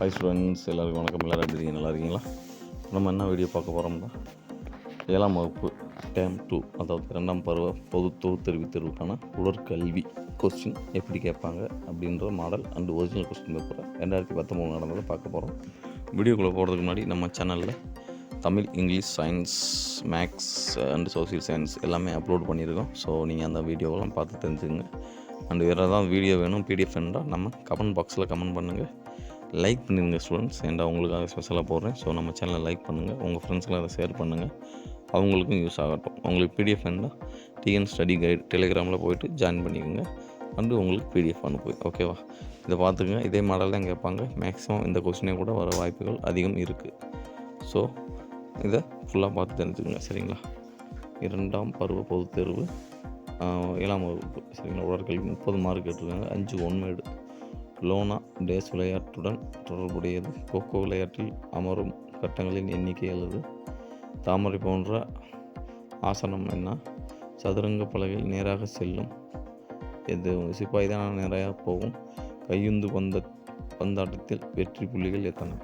Hi students எல்லாருக்கும் வணக்கம். எல்லோரும் எப்படி இருக்கீங்க? நல்லா இருக்கீங்களா? நம்ம என்ன வீடியோ பார்க்க போகிறோம்னா ஏழாம் வகுப்பு டேம் டூ அதாவது இரண்டாம் பருவ பொது தொகுத்தறிவு தேர்வுக்கான உடற்கல்வி கொஸ்டின் எப்படி கேட்பாங்க அப்படின்ற model and original question paper ரெண்டாயிரத்தி பத்தொம்போது நடந்ததை பார்க்க போகிறோம் வீடியோக்குள்ளே போகிறதுக்கு முன்னாடி நம்ம சேனலில் Tamil English science maths and social science எல்லாமே அப்லோட் பண்ணியிருக்கோம். ஸோ நீங்கள் அந்த வீடியோவெல்லாம் பார்த்து தெரிஞ்சுங்க அண்ட் வேறு ஏதாவது வீடியோ வேணும் பிடிஎஃப் வேணும்னா நம்ம கமெண்ட் பாக்ஸில் கமெண்ட் பண்ணுங்கள் லைக் பண்ணிடுங்க ஸ்டூடெண்ட்ஸ் அண்ட் அவங்களுக்காக ஸ்பெஷலாக போடுறேன். ஸோ நம்ம சேனலை லைக் பண்ணுங்கள் உங்கள் ஃப்ரெண்ட்ஸ்க்கெலாம் அதை ஷேர் பண்ணுங்கள் அவங்களுக்கும் யூஸ் ஆகட்டும். உங்களுக்கு பிடிஎஃப் வேண்டாம் டிஎன் ஸ்டடி கைடு டெலிகிராமில் போயிட்டு ஜாயின் பண்ணிக்கோங்க. அண்டு உங்களுக்கு பிடிஎஃப் அனுப்பு. ஓகேவா இதை பார்த்துக்குங்க. இதே மாடல் தான் கேட்பாங்க. மேக்ஸிமம் இந்த கொஸ்டினே கூட வர வாய்ப்புகள் அதிகம் இருக்குது ஸோ இதை ஃபுல்லாக பார்த்து தெரிஞ்சுக்கோங்க. சரிங்களா? இரண்டாம் பருவ பொதுத் தேர்வு. ஏழாம் வகுப்பு. சரிங்களா? உடற்கல்வி முப்பது மார்க் எடுத்துருக்காங்க. அஞ்சு ஒன்மேடு லோனா டேஸ் விளையாட்டுடன் தொடர்புடையது. கோகோ விளையாட்டில் அமரும் கட்டங்களின் எண்ணிக்கை அல்லது தாமரை போன்ற ஆசனம் என்ன? சதுரங்க பலகையில் நேராக செல்லும். இது சிப்பாய் தான் நேராக போகும். கையுந்து பந்த பந்தாட்டத்தில் வெற்றி புள்ளிகள் எத்தனை?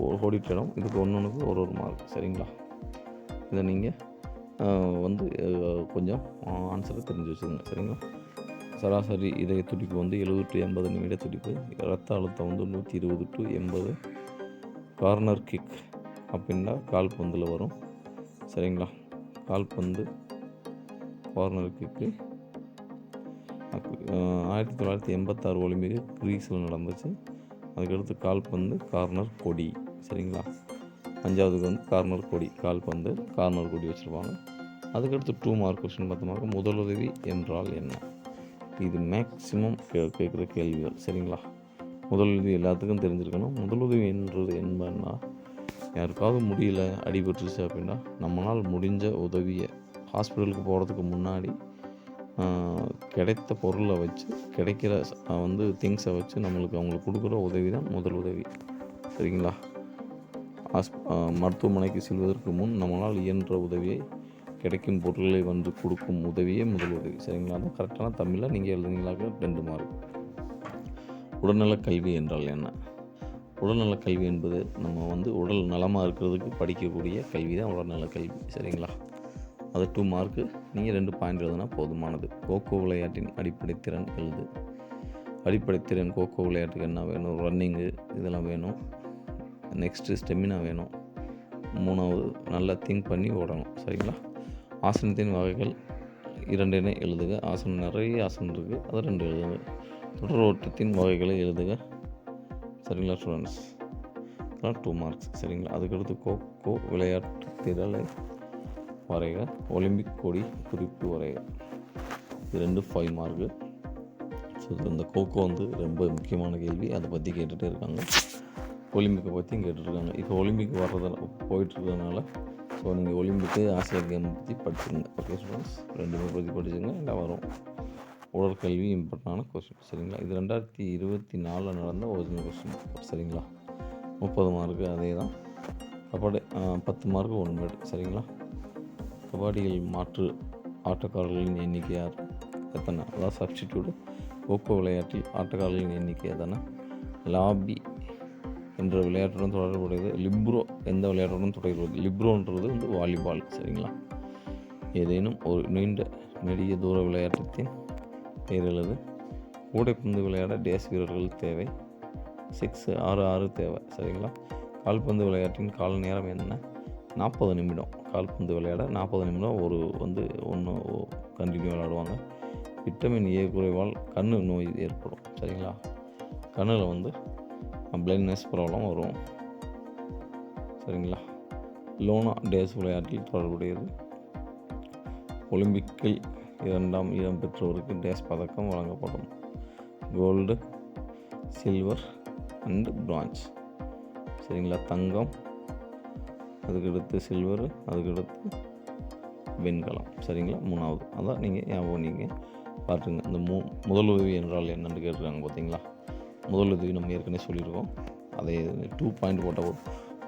ஓடிட்டிடும் ஓடிட்டிடம் இதுக்கு ஒன்று ஒன்றுக்கு ஒரு ஒரு மார்க் சரிங்களா? இதை நீங்கள் வந்து கொஞ்சம் ஆன்சரை தெரிஞ்சு வச்சுக்கோங்க. சரிங்களா? சராசரி இதய துடிப்பு வந்து எழுபது டு எண்பது நிமிட துடிப்பு ரத்த அழுத்தம் வந்து நூற்றி இருபது டு எண்பது. கார்னர் கிக் அப்படின்னா கால்பந்தில் வரும். சரிங்களா? கால்பந்து கார்னர் கிக்கு ஆயிரத்தி தொள்ளாயிரத்தி எண்பத்தாறு ஒலிம்பிக் கிரீஸில் நடந்துச்சு. அதுக்கடுத்து கால்பந்து கார்னர் கொடி. சரிங்களா? அஞ்சாவதுக்கு வந்து கார்னர் கொடி கால்பந்து கார்னர் கொடி வச்சுருப்பாங்க. அதுக்கடுத்து டூ மார்க் கொஸ்டின் பார்த்தோம்னாக்க முதலுதவி என்றால் என்ன? இது மேக்சிமம் கே கேட்குற கேள்விகள் சரிங்களா? முதலுதவி எல்லாத்துக்கும் தெரிஞ்சிருக்கணும். முதலுதவி என்றது என்பன்னா யாருக்காவது முடியல அடிபட்டுருச்சு அப்படின்னா நம்மளால் முடிஞ்ச உதவியை ஹாஸ்பிட்டலுக்கு போகிறதுக்கு முன்னாடி கிடைத்த பொருளை வச்சு கிடைக்கிற வந்து திங்ஸை வச்சு நம்மளுக்கு அவங்களுக்கு கொடுக்குற உதவி தான் முதல் உதவி. சரிங்களா? ஹாஸ் மருத்துவமனைக்கு செல்வதற்கு முன் நம்மளால் இயன்ற உதவியை கிடைக்கும் பொருட்களை வந்து கொடுக்கும் உதவியே முதல் உதவி. சரிங்களா? அதான் கரெக்டான தமிழில் நீங்கள் எழுதுனீங்களாக ரெண்டு மார்க். உடல்நலக் கல்வி என்றால் என்ன? உடல்நலக் கல்வி என்பது நம்ம வந்து உடல் நலமாக இருக்கிறதுக்கு படிக்கக்கூடிய கல்வி தான் உடல்நலக் கல்வி. சரிங்களா? அது டூ மார்க்கு. நீங்கள் ரெண்டு பாயிண்ட் எழுதுனா போதுமானது. கோகோ விளையாட்டின் அடிப்படை திறன் எழுது. அடிப்படை திறன் கோகோ விளையாட்டுக்கு என்ன வேணும்? ரன்னிங்கு இதெல்லாம் வேணும். நெக்ஸ்ட்டு ஸ்டெமினா வேணும். மூணாவது நல்லா திங்க் பண்ணி ஓடணும். சரிங்களா? ஆசனத்தின் வகைகள் இரண்டினை எழுதுக. ஆசனம் நிறைய ஆசனம் இருக்குது அது ரெண்டு எழுதுங்க. தொடர் ஓட்டத்தின் வகைகளை எழுதுக. சரிங்களா ஸ்டூடெண்ட்ஸ் அதெல்லாம் டூ மார்க்ஸ் சரிங்களா? அதுக்கடுத்து கோகோ விளையாட்டு திரளை வரைக. ஒலிம்பிக் கொடி குறிப்பு வரைக. இது ரெண்டு ஃபைவ் மார்க்கு ஸோ இந்த கோகோ வந்து ரொம்ப முக்கியமான கேள்வி. அதை பற்றி கேட்டுகிட்டே இருக்காங்க. ஒலிம்பிக்கை பற்றியும் கேட்டுருக்காங்க இப்போ ஒலிம்பிக் வர்றதால போயிட்டுருக்கிறதுனால ஸோ நீங்கள் ஒலிம்பிக்கு ஆசிய கேம் பற்றி படிச்சுருங்க. ஓகே ஸ்டூடெண்ட்ஸ் ரெண்டுமே பற்றி படிச்சுங்க எல்லாம் வரும். உடற்கல்வி இம்பார்ட்டண்டான கொஸ்டின் சரிங்களா? இது ரெண்டாயிரத்தி இருபத்தி நாலில் நடந்த ஒரிஜினல் கொஸ்டின் சரிங்களா? முப்பது மார்க்கு அதே தான் கபடி பத்து மார்க்கு ஒன் மேடு சரிங்களா? கபடியில் மாற்று ஆட்டக்காரர்களின் எண்ணிக்கை யார்? எத்தனை? அதாவது சப்ஸ்டிடியூடு கோகோ விளையாட்டில் ஆட்டக்காரர்களின் எண்ணிக்கை எத்தனை? லாபி என்ற விளையாட்டுடன் தொடர்புடையது. லிப்ரோ எந்த விளையாட்டுடன் தொடர்புடையது? லிப்ரோன்றது வந்து வாலிபால் சரிங்களா? ஏதேனும் ஒரு நீண்ட நெடிய தூர விளையாட்டத்தின் பெயர் கூடைப்பந்து விளையாட டேஸ் வீரர்கள் தேவை. சிக்ஸ் ஆறு ஆறு தேவை சரிங்களா? கால்பந்து விளையாட்டின் கால நேரம் என்ன? நாற்பது நிமிடம். கால்பந்து விளையாட நாற்பது நிமிடம் ஒரு வந்து ஒன்று கண்டினியூ விளையாடுவாங்க. விட்டமின் ஏ குறைவால் கண் நோய் ஏற்படும் சரிங்களா? கண்ணில் வந்து பிளைண்ட்னஸ் ப்ராப்ளம் வரும். சரிங்களா? லோனா டேஸ் விளையாட்டில் தொடர்புடையது. ஒலிம்பிக்கில் இரண்டாம் இடம் பெற்றோருக்கு டேஸ் பதக்கம் வழங்கப்படும். Gold silver and bronze. சரிங்களா? தங்கம் அதுக்கடுத்து சில்வர் அதுக்கடுத்து வெண்கலம். சரிங்களா? மூணாவது. அதான் நீங்கள் ஞாபகம் நீங்கள் பார்த்துங்க இந்த மு முதலுதவி என்றால் என்னன்னு கேட்டிருக்காங்க பார்த்தீங்களா முதலுதவி நம்ம ஏற்கனவே சொல்லியிருக்கோம். அதை டூ பாயிண்ட் போட்ட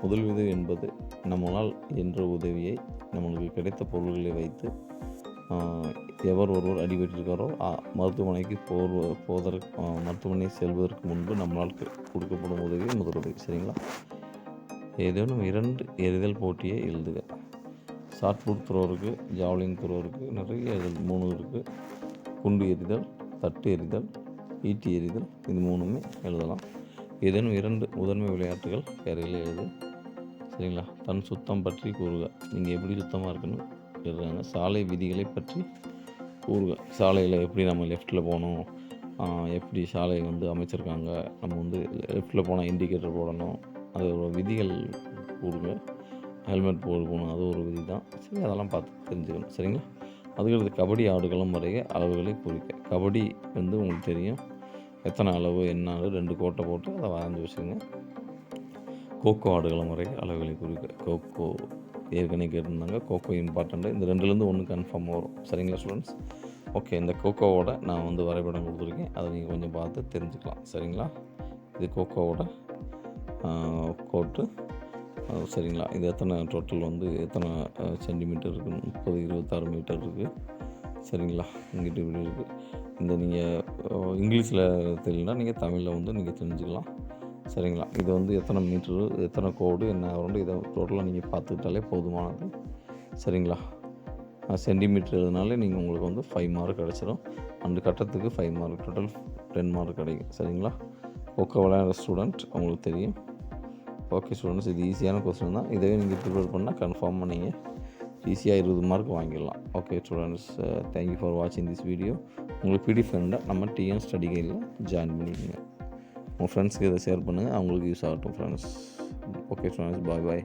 முதல் முதலுதவி என்பது நம்மளால் என்ற உதவியை நம்மளுக்கு கிடைத்த பொருள்களை வைத்து எவர் ஒருவர் அடிபட்டிருக்காரோ மருத்துவமனைக்கு போர் போவதற்கு மருத்துவமனை செல்வதற்கு முன்பு நம்மளால் கொடுக்கப்படும் உதவி. முதலுதவி சரிங்களா? ஏதேனும் இரண்டு எறிதல் போட்டியை எழுதுக. ஷார்ட் புட் த்ரோ இருக்குது ஜாவ்லிங் த்ரோ இருக்குது நிறைய எரிதல் மூணு இருக்குது குண்டு எறிதல் தட்டு எறிதல் ஈட்டி எறிதல் இது மூணுமே எழுதலாம். ஏதேனும் இரண்டு முதன்மை விளையாட்டுகள் பேரையில் எழுது. சரிங்களா? தன் சுத்தம் பற்றி கூறுக. நீங்கள் எப்படி சுத்தமாக இருக்குன்னு எழுதுறாங்க சாலை விதிகளை பற்றி கூறுக. சாலையில் எப்படி நம்ம லெஃப்ட்டில் போகணும்? எப்படி சாலை வந்து அமைச்சிருக்காங்க? நம்ம வந்து லெஃப்ட்டில் போனால் இண்டிகேட்டர் போடணும். அதோட விதிகள் கூறுங்க ஹெல்மெட் போடணும் அது ஒரு விதி தான் சரி அதெல்லாம் பார்த்து தெரிஞ்சுக்கணும். சரிங்களா? அதுக்கடுத்து கபடி ஆடுகளம் வரைய அளவுகளை குறிக்க. கபடி வந்து உங்களுக்கு தெரியும். எத்தனை அளவு என்ன அளவு ரெண்டு கோட்டை போட்டு அதை வரைஞ்சி வச்சுக்கோங்க கோகோ ஆடுகளம் வரை அளவுகளை குறிக்க. கோகோ ஏற்கனவே கேட்டிருந்தாங்க. கோகோ இம்பார்ட்டண்ட்டு இந்த ரெண்டுலேருந்து ஒன்று கன்ஃபார்ம் வரும். சரிங்களா ஸ்டூடெண்ட்ஸ் ஓகே இந்த கோகோவோட நான் வந்து வரைபடம் கொடுத்துருக்கேன். அதை நீங்கள் கொஞ்சம் பார்த்து தெரிஞ்சுக்கலாம். சரிங்களா? இது கோகோவோட கோட்டு. சரிங்களா. இது எத்தனை டோட்டல் வந்து எத்தனை சென்டிமீட்டர் இருக்குது முப்பது இருபத்தாறு மீட்டர் இருக்குது சரிங்களா. இங்கிட்டு இப்படி இருக்குது இந்த நீங்கள் இங்கிலீஷில் தெரியலனா நீங்கள் தமிழில் வந்து நீங்கள் தெரிஞ்சுக்கலாம். சரிங்களா. இது வந்து எத்தனை மீட்ரு எத்தனை கோடு என்ன ரவுண்டு இதை டோட்டலாக நீங்கள் பார்த்துக்கிட்டாலே போதுமானது. சரிங்களா. சென்டிமீட்டர் எழுதினாலே நீங்கள் உங்களுக்கு வந்து ஃபைவ் மார்க் கிடச்சிரும். அந்த கட்டத்துக்கு five mark total ten mark கிடைக்கும். சரிங்களா. ஒக்க விளையாடுற ஸ்டூடெண்ட் உங்களுக்கு தெரியும். ஓகே ஸ்டூடெண்ட்ஸ் இது ஈஸியான கொஸ்டின் தான். இதே நீங்கள் ப்ரிப்பேர் பண்ணால் கன்ஃபார்மாக நீங்கள் ஈஸியாக இருபது மார்க் வாங்கிடலாம். Okay students thank you for வாட்சிங் திஸ் வீடியோ உங்களுக்கு பிடிஎஃப் ஃப்ரெண்டாக நம்ம டிஎன் ஸ்டடி கைடில் ஜாயின் பண்ணிக்கோங்க. உங்கள் ஃப்ரெண்ட்ஸ்க்கு இதை ஷேர் பண்ணுங்கள் அவங்களுக்கு யூஸ் ஆகட்டும் friends okay students bye bye